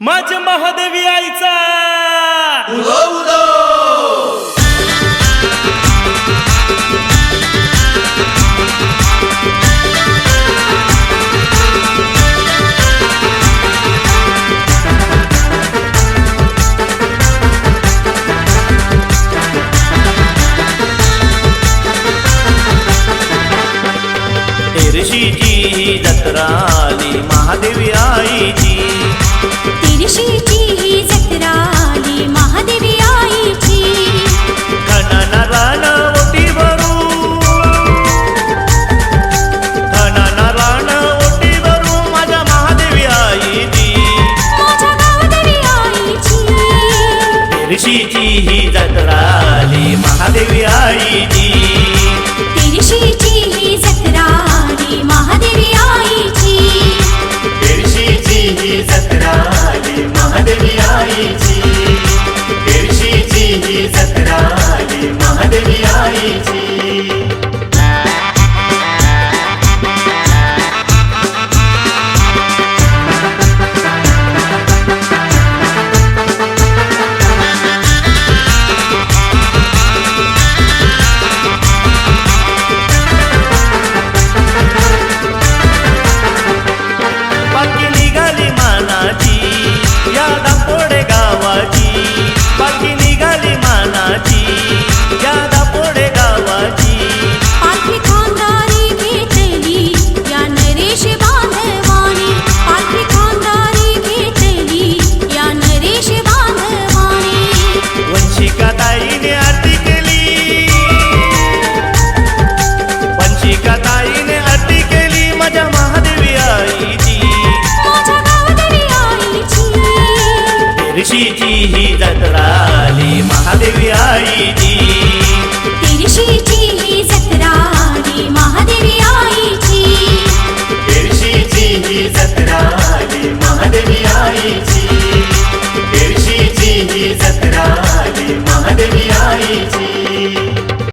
माझ महादेवी आईचा. उदो उदो जत्रा आली महादेवी तेरीची ही जत्रा आली महादेवी आईची. तेरशीची ही जत्रा आली महादेवी आईची. तेरशीची ही जत्रा आली महादेवी आईची. ही जत्रा आली महादेवी आईची. खुशी जी ही